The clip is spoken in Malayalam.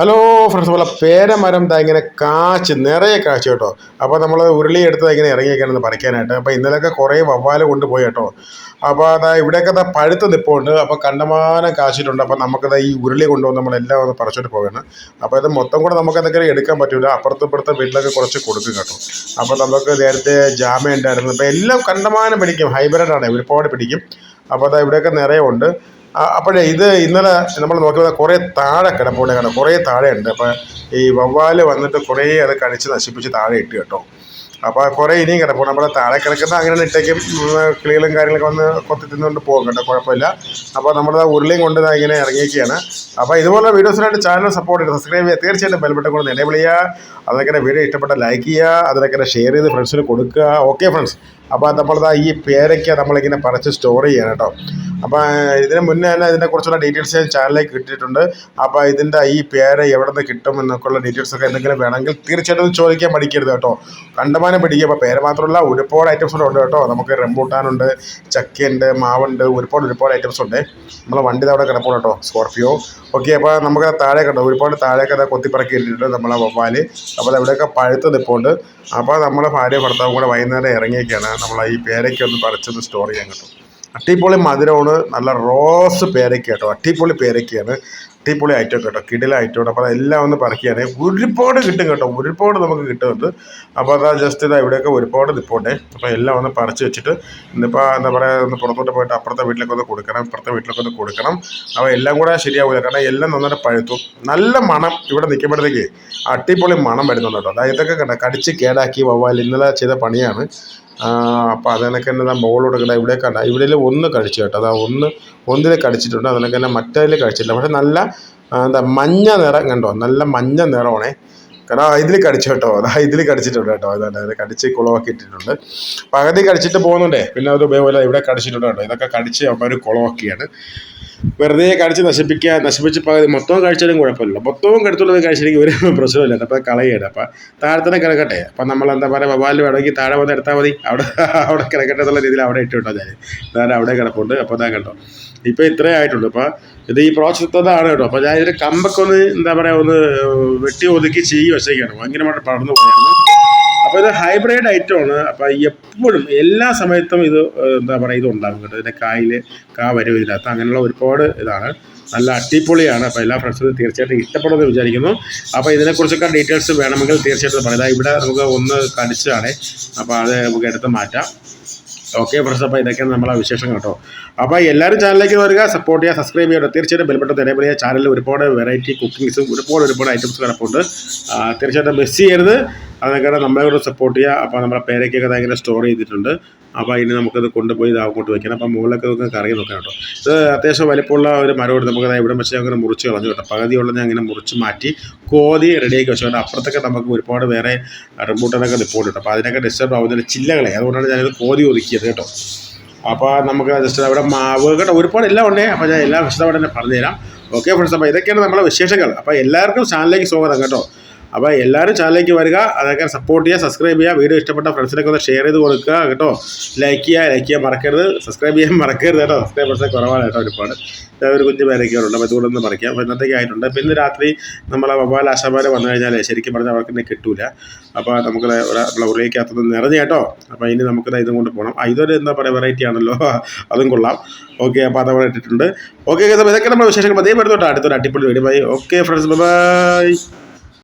ഹലോ ഫ്രണ്ട്സ് പോലെ പേരമരം ദാ ഇങ്ങനെ കാച്ച് നിറയെ കാച്ച് കേട്ടോ. അപ്പോൾ നമ്മൾ ഉരുളി എടുത്ത് ഇങ്ങനെ ഇറങ്ങിയൊക്കെയാണെന്ന് പറിക്കാനായിട്ട് അപ്പോൾ ഇന്നലെയൊക്കെ കുറേ വവ്വാൽ കൊണ്ടുപോയി കേട്ടോ. അപ്പോൾ അതാ ഇവിടെയൊക്കെ ദാ പഴുത്ത് നിൽപ്പുണ്ട് അപ്പോൾ കണ്ടമാനം കാച്ചിട്ടുണ്ട്. അപ്പോൾ നമുക്കത് ഈ ഉരുളി കൊണ്ടുവന്ന് നമ്മളെല്ലാം ഒന്ന് പറിച്ചിട്ട് പോകണം അപ്പോൾ ഇത് മൊത്തം കൂടെ നമുക്ക് എന്തെങ്കിലും എടുക്കാൻ പറ്റില്ല അപ്പുറത്തും ഇപ്പുറത്തെ വീട്ടിലൊക്കെ കുറച്ച് കൊടുക്കും കേട്ടോ. അപ്പോൾ നമുക്ക് നേരത്തെ ജാമ്യം ഉണ്ടായിരുന്നു അപ്പോൾ എല്ലാം കണ്ടമാനം പിടിക്കും. ഹൈബ്രിഡാണ് ഒരുപാട് പിടിക്കും. അപ്പോൾ അതാ ഇവിടെയൊക്കെ നിറയെ ഉണ്ട്. ആ, അപ്പോഴേ ഇത് ഇന്നലെ നമ്മൾ നോക്കിയത് കുറേ താഴെ കിടപ്പുണ്ട് കണ്ടോ? കുറേ താഴെ ഉണ്ട് അപ്പോൾ ഈ വവ്വാൽ വന്നിട്ട് കുറേ അത് കടിച്ച് നശിപ്പിച്ച് താഴെ ഇട്ട് കേട്ടോ. അപ്പോൾ കുറേ ഇനിയും കിടപ്പുണ്ട്. നമ്മുടെ താഴെ കിടക്കുന്ന അങ്ങനെ ഇട്ടേക്കും കിളികളും കാര്യങ്ങളൊക്കെ വന്ന് കൊത്തി തിന്നുകൊണ്ട് പോകും കേട്ടോ. കുഴപ്പമില്ല. അപ്പോൾ നമ്മുടെ ഉരുളിയും കൊണ്ട് ഇങ്ങനെ ഇറങ്ങിയിരിക്കുകയാണ്. അപ്പോൾ ഇതുപോലെ വീഡിയോസിനായിട്ട് ചാനൽ സപ്പോർട്ട് ചെയ്ത് സബ്സ്ക്രൈബ് ചെയ്യുക. തീർച്ചയായിട്ടും ബെൽബട്ടൺ കൊണ്ട് എനേബിൾ ചെയ്യുക. അതൊക്കെ വീഡിയോ ഇഷ്ടപ്പെട്ട ലൈക്ക് ചെയ്യുക. അതിനൊക്കെ ഷെയർ ചെയ്ത് ഫ്രണ്ട്സിന് കൊടുക്കുക. ഓക്കെ ഫ്രണ്ട്സ് അപ്പോൾ നമ്മളിതാ ഈ പേരയ്ക്ക നമ്മളിങ്ങനെ പറിച്ച് സ്റ്റോർ ചെയ്യണം കേട്ടോ. അപ്പോൾ ഇതിന് മുന്നേ തന്നെ ഇതിനെക്കുറിച്ചുള്ള ഡീറ്റെയിൽസ് ഞാൻ ചാനലിലേക്ക് കിട്ടിയിട്ടുണ്ട് അപ്പോൾ ഇതിന്റെ ഈ പേര് എവിടെ നിന്ന് കിട്ടും എന്നൊക്കെയുള്ള ഡീറ്റെയിൽസ് ഒക്കെ എന്തെങ്കിലും വേണമെങ്കിൽ തീർച്ചയായിട്ടും ചോദിക്കാൻ പഠിക്കരുത് കേട്ടോ. കണ്ടമാനം പിടിക്കുക. അപ്പോൾ പേര് മാത്രമല്ല ഒരുപാട് ഐറ്റംസ് ഉണ്ട് കേട്ടോ. നമുക്ക് റെമ്പൂട്ടാനുണ്ട് ചക്കയുണ്ട് മാവുണ്ട് ഒരുപാട് ഒരുപാട് ഐറ്റംസ് ഉണ്ട്. നമ്മളെ വണ്ടി അവിടെ കിടപ്പുണ്ട് കേട്ടോ സ്കോർപ്പിയോ ഓക്കെ അപ്പോൾ നമുക്ക് താഴെ കണ്ടോ? ഒരുപാട് താഴേക്ക് അത് കൊത്തിപ്പറക്കി ഇട്ടിട്ടുണ്ട് നമ്മളെ വവ്വാൽ. അപ്പോൾ അവിടെയൊക്കെ പഴുത്ത് നിൽപ്പുണ്ട് അപ്പോൾ നമ്മളെ ഭാര്യ ഭർത്താവും കൂടെ വൈകുന്നേരം ഇറങ്ങിയൊക്കെയാണ് നമ്മൾ ഈ പേരൊക്കെ ഒന്ന് പറിച്ചൊന്ന് സ്റ്റോർ ചെയ്യാൻ കിട്ടും. അട്ടിപ്പൊളി മധുരമാണ്. നല്ല റോസ് പേരയ്ക്ക കേട്ടോ. അട്ടിപ്പൊളി പേരയ്ക്കയാണ്. അട്ടിപ്പൊളി ഐറ്റം കേട്ടോ. കിടില ഐറ്റം അപ്പോൾ അതെല്ലാം ഒന്ന് പറിക്കുകയാണ് ഒരുപാട് കിട്ടും കേട്ടോ. ഒരുപാട് നമുക്ക് കിട്ടുന്നുണ്ട്. അപ്പോൾ അതാ ജസ്റ്റ് ഇതാ ഇവിടെയൊക്കെ ഒരുപാട് നിപ്പോട്ടെ അപ്പോൾ എല്ലാം ഒന്ന് പറിച്ച് വെച്ചിട്ട് ഇന്നിപ്പോൾ എന്താ പറയുക ഒന്ന് പുറത്തോട്ട് പോയിട്ട് അപ്പുറത്തെ വീട്ടിലൊക്കെ ഒന്ന് കൊടുക്കണം. ഇപ്പുറത്തെ വീട്ടിലൊക്കെ ഒന്ന് കൊടുക്കണം. അപ്പോൾ എല്ലാം കൂടെ ശരിയാവില്ല കാരണം എല്ലാം നന്നായിട്ട് പഴുത്തു. നല്ല മണം ഇവിടെ നിൽക്കുമ്പോഴത്തേക്ക് അട്ടിപ്പൊളി മണം വരുന്നുണ്ട് കേട്ടോ. അതായത് ഇതൊക്കെ കണ്ട? കടിച്ച് കേടാക്കി വവ്വാൽ ഇന്നലെ ചെയ്ത പണിയാണ്. അപ്പോൾ അതിനൊക്കെ തന്നെ ബോൾ കൊടുക്കണ്ട ഇവിടെ കണ്ട ഇവിടെ ഒന്ന് കഴിച്ചു കേട്ടോ. അതാ ഒന്ന് ഒന്നിൽ കടിച്ചിട്ടുണ്ട് അതിനൊക്കെ തന്നെ മറ്റേതിൽ കടിച്ചില്ല പക്ഷെ നല്ല എന്താ മഞ്ഞ നിറം കണ്ടോ? നല്ല മഞ്ഞ നിറമാണേ. കാരണം ഇതിൽ കടിച്ചു കേട്ടോ. അതാ ഇതിൽ കടിച്ചിട്ടുണ്ട് കേട്ടോ. അതാണ് അത് കടിച്ച് കുളമാക്കി ഇട്ടിട്ടുണ്ട്. പകുതി കടിച്ചിട്ട് പോകുന്നുണ്ടേ. പിന്നെ അത് ഉപയോഗമില്ല ഇവിടെ കടിച്ചിട്ടുണ്ട് കേട്ടോ. ഇതൊക്കെ കടിച്ച് അവന്മാർ കുളമാക്കിയാണ്. വെറുതെ കടിച്ച് നശിപ്പിക്കുക നശിപ്പിച്ച് പകുതി മൊത്തവും കഴിച്ചാലും കുഴപ്പമില്ല. മൊത്തവും കടുത്തുള്ളത് കഴിച്ചില്ലെങ്കിൽ ഒരു പ്രശ്നമില്ല അപ്പോൾ കളയാണ് അപ്പോൾ താഴെ തന്നെ കിടക്കട്ടെ. അപ്പം നമ്മൾ എന്താ പറയുക വവാലിൽ വേണമെങ്കിൽ താഴെ വന്ന് എടുത്താൽ മതി. അവിടെ അവിടെ കിടക്കട്ടെ എന്നുള്ള രീതിയിൽ അവിടെ ഇട്ട് വിട്ടാൽ ഞാൻ ഞാൻ അവിടെ കിടപ്പുണ്ട്. അപ്പോൾ ഞാൻ കണ്ടോ. ഇപ്പോൾ ഇത്രേ ആയിട്ടുള്ളൂ. അപ്പോൾ ഇത് ഈ പ്രോസസ്സതാണ് കേട്ടോ. അപ്പോൾ ഞാൻ ഇതിന്റെ കമ്പൊക്കെ ഒന്ന് എന്താ പറയുക ഒന്ന് വെട്ടി ഒതുക്കി ചെയ്യി വെച്ചേക്കാണ്. ഭയങ്കരമായിട്ട് പടർന്നു പോയായിരുന്നു. അപ്പോൾ ഇത് ഹൈബ്രിഡ് ഐറ്റമാണ് അപ്പോൾ എപ്പോഴും എല്ലാ സമയത്തും ഇത് എന്താ പറയുക ഇത് ഉണ്ടാകും കേട്ടോ. ഇതിന്റെ കായിൽ കാ വരും ഇതിനകത്ത് അങ്ങനെയുള്ള ഒരുപാട് ഇതാണ്. നല്ല അടിപൊളിയാണ്. അപ്പോൾ എല്ലാ ഫ്രണ്ട്സിനും തീർച്ചയായിട്ടും ഇഷ്ടപ്പെടുമെന്ന് വിചാരിക്കുന്നു. അപ്പോൾ ഇതിനെക്കുറിച്ചൊക്കെ ഡീറ്റെയിൽസ് വേണമെങ്കിൽ തീർച്ചയായിട്ടും പറയാം. ഇവിടെ നമുക്ക് ഒന്ന് കടിച്ചതാണ്. അപ്പോൾ അത് നമുക്ക് എടുത്ത് മാറ്റാം. ഓക്കെ ഫ്രണ്ട്സ് അപ്പോൾ ഇതൊക്കെയാണ് നമ്മളെ വിശേഷം കേട്ടോ. അപ്പോൾ എല്ലാവരും ചാനലിലേക്ക് വരിക. സപ്പോർട്ട് ചെയ്യുക സബ്സ്ക്രൈബ് ചെയ്യുക. തീർച്ചയായിട്ടും എനേബിൾ ചെയ്യുക. ചാനലിൽ ഒരുപാട് വെറൈറ്റി കുക്കിങ്സും ഒരുപാട് ഒരുപാട് ഐറ്റംസ് കിടപ്പുണ്ട്. തീർച്ചയായിട്ടും മിസ് ചെയ്യരുത്. അതൊക്കെ നമ്മളെ കൂടെ സപ്പോർട്ട് ചെയ്യുക അപ്പോൾ നമ്മുടെ പേരയ്ക്കൊക്കെ ഭയങ്കര സ്റ്റോർ ചെയ്തിട്ടുണ്ട്. അപ്പോൾ ഇനി നമുക്കത് കൊണ്ടുപോയി ഇത് അങ്ങോട്ട് വെക്കണം. അപ്പോൾ മുകളിലൊക്കെ നമുക്ക് കറി നോക്കാം കേട്ടോ. ഇത് അത്യാവശ്യം വലിപ്പമുള്ള ഒരു മരം നമുക്ക് ഇവിടെ വെച്ച് അങ്ങനെ മുറിച്ച് കളഞ്ഞു കേട്ടോ. പകുതിയുള്ള ഞാൻ അങ്ങനെ മുറിച്ച് മാറ്റി കോതി റെഡിയാക്കി വെച്ചു. കേട്ടോ അപ്പുറത്തൊക്കെ നമുക്ക് ഒരുപാട് വേറെ റെമ്പൂട്ടനൊക്കെ റിപ്പോർട്ട് കേട്ടോ. അപ്പോൾ അതിനൊക്കെ ഡിസ്റ്റർബ് ആവുന്നതിന് ചില്ലകളെ. അതുകൊണ്ടാണ് ഞാനിത് കോതി ഒതുക്കിയത് കേട്ടോ. അപ്പോൾ നമുക്ക് ജസ്റ്റ് അവിടെ മാവ് കേട്ടോ. ഒരുപാട് എല്ലാം ഉണ്ടേ. അപ്പോൾ ഞാൻ എല്ലാ വിശദമായിട്ട് തന്നെ പറഞ്ഞുതരാം. ഓക്കെ ഫ്രണ്ട്സ് അപ്പോൾ ഇതൊക്കെയാണ് നമ്മുടെ വിശേഷങ്ങൾ. അപ്പോൾ എല്ലാവർക്കും ചാനലിലേക്ക് സ്വാഗതം കേട്ടോ. അപ്പോൾ എല്ലാവരും ചാനലിലേക്ക് വരിക അതൊക്കെ സപ്പോർട്ട് ചെയ്യുക സബ്സ്ക്രൈബ് ചെയ്യുക വീഡിയോ ഇഷ്ടപ്പെട്ട ഫ്രണ്ട്സിനൊക്കെ ഒന്ന് ഷെയർ ചെയ്ത് കൊടുക്കുക കേട്ടോ. ലൈക്ക് ചെയ്യുക ലൈക്ക് ചെയ്യാൻ മറക്കരുത്. സബ്സ്ക്രൈബ് ചെയ്യാൻ മറക്കരുത് കേട്ടോ. സബ്സ്ക്രൈബേഴ്സ് കുറവാണ് കേട്ടോ ഒരുപാട്. ഒരു കുഞ്ഞ് പേരൊക്കെയുണ്ട് അപ്പോൾ ഇതുകൊണ്ട് ഒന്ന് പറിക്കാം. അപ്പോൾ ഇന്നത്തേക്ക് ആയിട്ടുണ്ട്. ഇന്ന് രാത്രി നമ്മളെ മൊബൈൽ ആശാമാർ വന്നു കഴിഞ്ഞാൽ ശരിക്കും പറഞ്ഞാൽ അവർക്ക് തന്നെ കിട്ടൂല. അപ്പോൾ നമുക്ക് നമ്മളെ ഉള്ളിലേക്കകത്തൊന്ന് നിറഞ്ഞു കേട്ടോ. അപ്പോൾ ഇനി നമുക്ക് ഇതും കൊണ്ട് പോകണം ഇതൊരു എന്താ പറയുക വെറൈറ്റി ആണല്ലോ. അതും കൊള്ളാം. ഓക്കെ അപ്പോൾ അതവിടെ ഇട്ടിട്ടുണ്ട്. ഓക്കെ ഇതൊക്കെ നമ്മുടെ വിശേഷങ്ങൾ. അതേ വരുന്നുണ്ട് അടുത്തൊരു അടിപൊളി video. Bye okay friends bye